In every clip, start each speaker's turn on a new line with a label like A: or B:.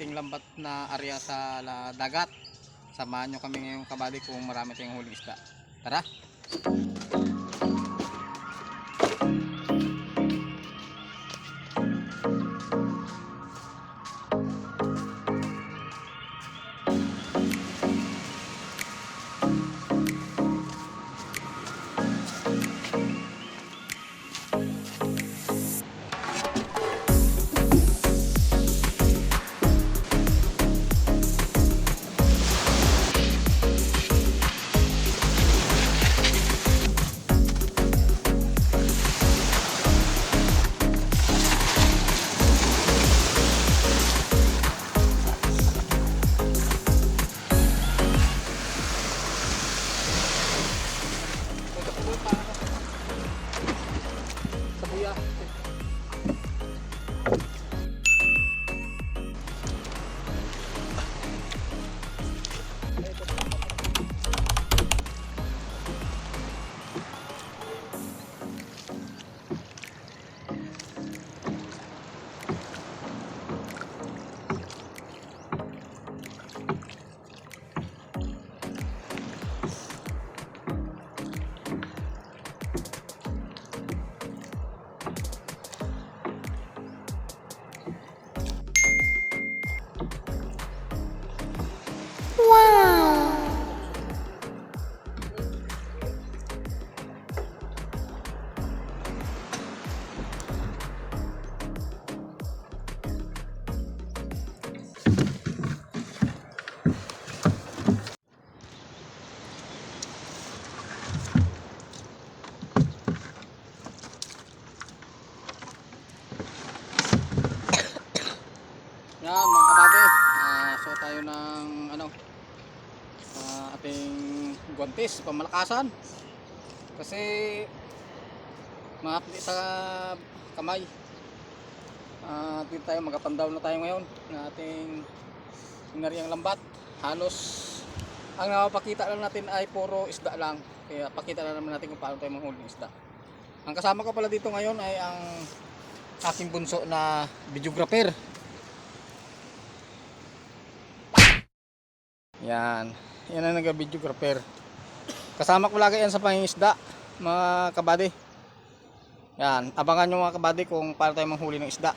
A: ating lambat na area sa la- dagat. Samahan nyo kami ngayong kabady kung marami tayong huling isda. Tara! So tayo ng ano, ah, ating guantes, pamalakasan. Kasi mahapdi sa kamay. Ah, dito tayo, magapandaw na tayo ngayon ng ating inariang lambat. Halos ang napapakita lang natin ay puro isda lang. Kaya pakita na naman natin kung paano tayo manghuli ng isda. Ang kasama ko pala dito ngayon ay ang aking bunso na videographer. Yan. Yan ang nag-videographer. Kasama ko lagi yan sa pangingisda, mga kabady. Yan. Abangan nyo mga kabady kung paano tayo manghuli ng isda.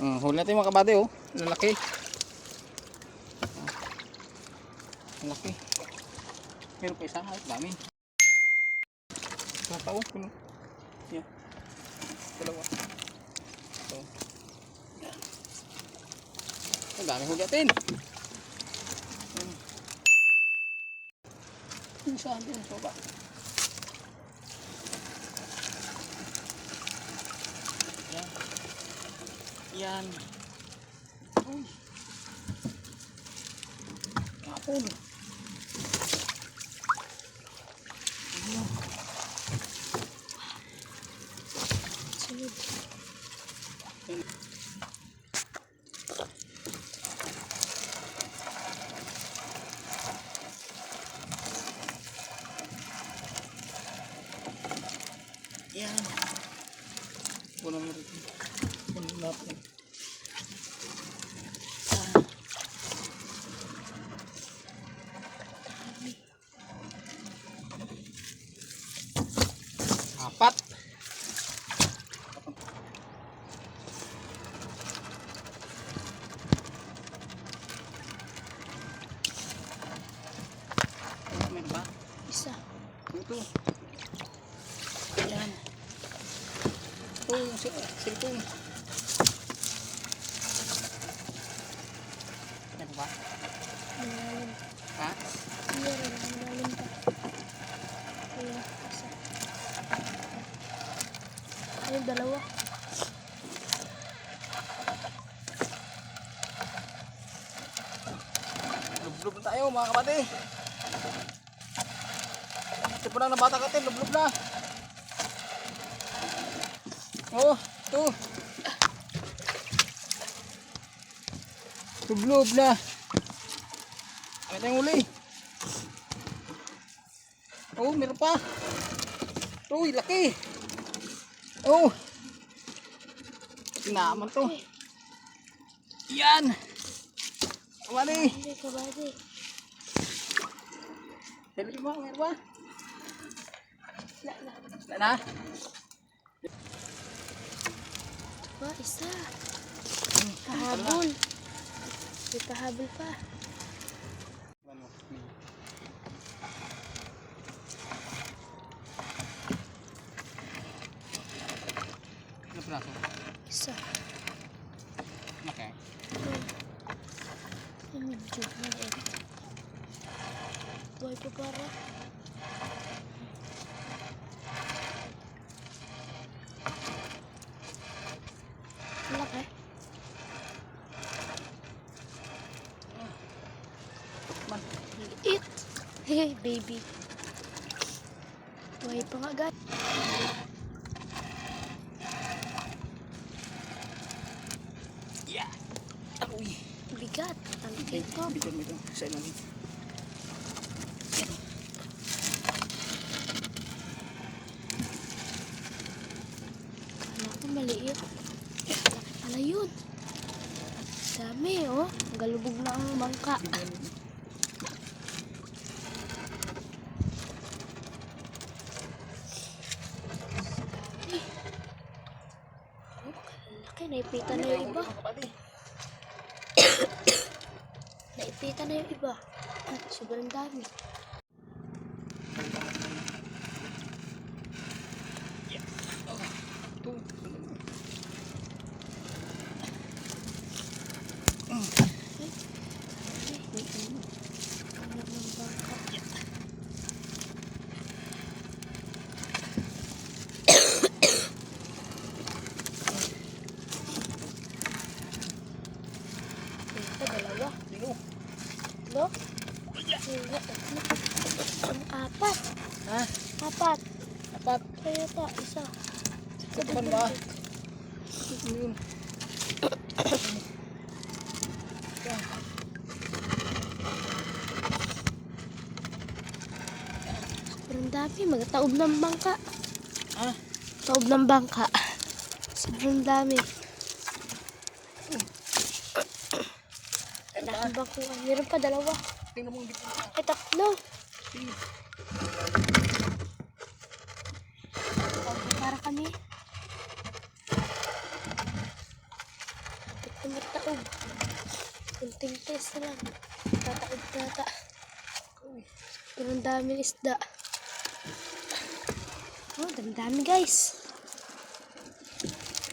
A: Hmm, huli natin mga kabady oh. Lalaki. Lalaki. Meron pa isa. Ay, dami. Pa oh. Puno. Yan. Dalawa. Ito. Yan. Ang dami huli natin. Hmm. Yung saan din. So ba? Yan. Uy. Kapon. Apat. yung
B: dalawa. Lublub na tayo
A: mga kabate. Tipo na ng bata katin, lublub na. Oh, ito. Lublub na. Ano yung uli? Oh, meron pa. Uy, laki. Oh. Naman to. Yan. Kamali.
B: Kabady.
A: Meron ba? Meron ba?
B: Na, na.
A: Na na?
B: Ba, isa. Kahabol. May kahabol pa.
A: Ano piraso?
B: Isa.
A: Okay.
B: Ay, medyo maliit. Buhay pa para. Ang Laki.
A: Man.
B: Eat. Hey, baby. Buhay pa nga, guys. Ito.
A: Bigan mo ito. Sa ilalim.
B: Kala ko maliit. Laki pala yun. Dami, oh. Galubog na ang bangka. Dami. Oh, laki. Naipitan na yung iba. Naipitan na yung iba. Ah, Sobrang dami.
A: Ito.
B: Anak ng bangka. Ito, dalawa.
A: Sino?
B: No? Sila, tatlo. Ang apat.
A: Ha?
B: Apat.
A: Apat.
B: Kaya ta, isa.
A: Pa ba? Yun?
B: Sobrang dami. Magtaob ng bangka.
A: Ha?
B: Taob ng bangka. Sobrang dami. Dahil bangko. Meron pa dalawa.
A: Tingnan mo ang dito.
B: Ay, tatlo. Okay, test na lang. Tataob tata. Ang daming isda. Oh, dami dami guys.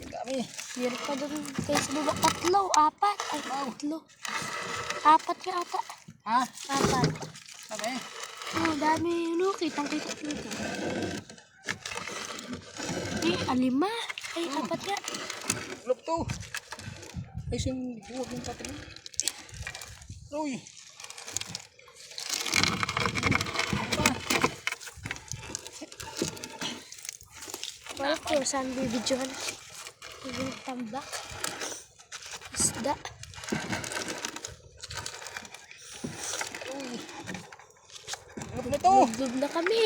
A: Dami.
B: Meron pa doon guys baba. Tatlo, apat. Ay, tatlo. Apat nga ata.
A: Ha?
B: Apat.
A: Sabi?
B: Oh, dami. Ano, kitang kita dito. Eh, alima. Ay, apat nga.
A: Lop to. Ay, sin huwag yung patin. Uy.
B: Wala ko saan bibidyohan. Yung tambak. Isda.
A: Uy. Ano na to?
B: Na kami.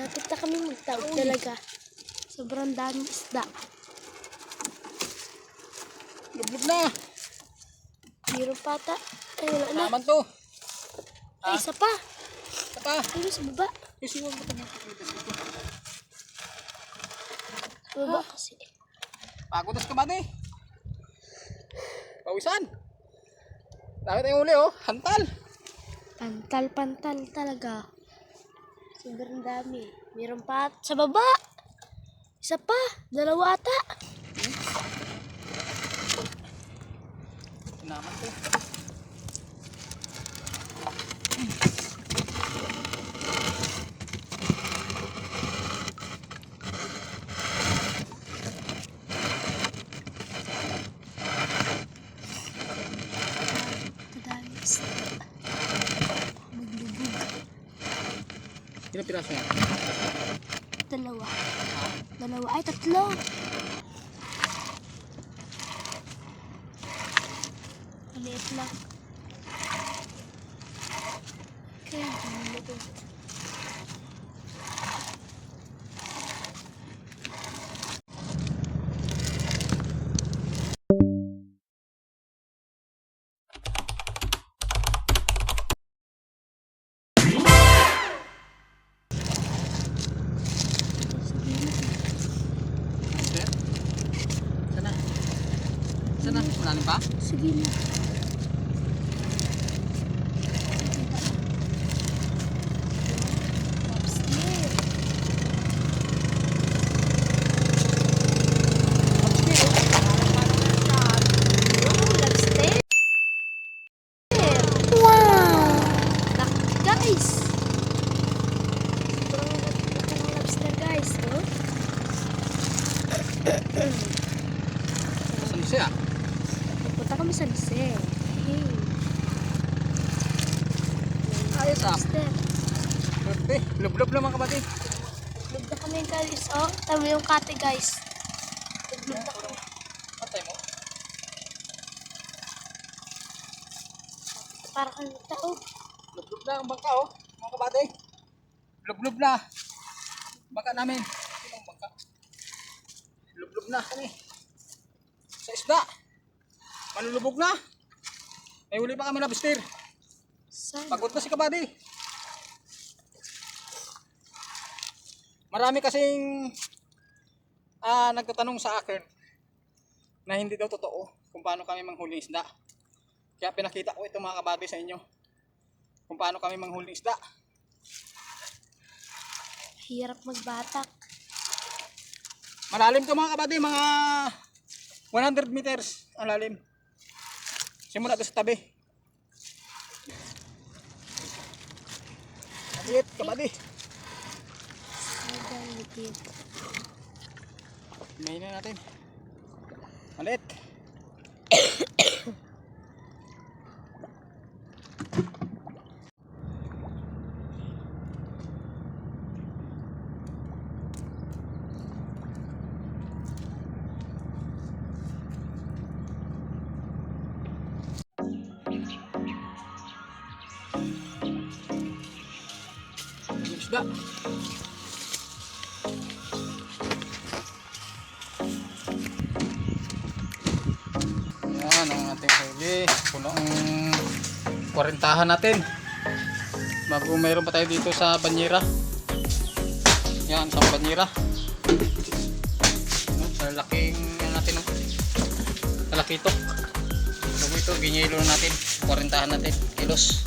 B: Lapit na kami magtaob talaga. Sobrang daming isda.
A: Lublog na.
B: Meron pa ata. Ay, wala na.
A: Naman to.
B: Ay, isa pa.
A: Ito pa.
B: Ayun, sa baba.
A: Kasi huwag mo ito.
B: Sa baba kasi.
A: Pagotas ka ba di? Pawisan. Dami tayong uli oh. Hantal.
B: Pantal-pantal talaga. Sobrang dami. Meron pa at- sa baba. Isa pa. Dalawa ata.
A: Naman to. Ilang piraso yan?
B: Dalawa. Dalawa. Ay, tatlo.
A: Pa?
B: Sige na. Lobster. Wow, lobster. Wow! Laki, guys. Sobrang laki ng lobster, guys. Oh.
A: Saan siya?
B: Punta kami sa Lise. Hey.
A: Ayos ah.
B: Lobster.
A: Swerte. Lublob lang mga kapatid.
B: Lug na kami guys. Oh, tama yung kate guys. Lug na kami.
A: Patay mo.
B: Para kami tao.
A: Lublob na ang bangka oh. Mga kapatid. Lublob na. Bangka namin. Sino ang bangka? Lublob na kami. Sa isda. Manlulubog na. May huli pa kami na bistir.
B: Sana.
A: Pagod na si Kabady. Marami kasing ah, nagtatanong sa akin na hindi daw totoo kung paano kami manghuli isda. Kaya pinakita ko ito mga kabady sa inyo kung paano kami manghuli isda.
B: Hirap magbatak.
A: Malalim to mga kabady, mga 100 meters ang lalim. Simula doon sa tabi. Maliit kabady.
B: Sada liit.
A: Main na natin. Malit. Isda. Kwarintahan natin. Bago mayroon pa tayo dito sa banyera. Yan, sa banyera. No, sa laking yan natin. No? Sa lakitok. Bago ito, ginyelo na natin. Kwarintahan natin. Kilos.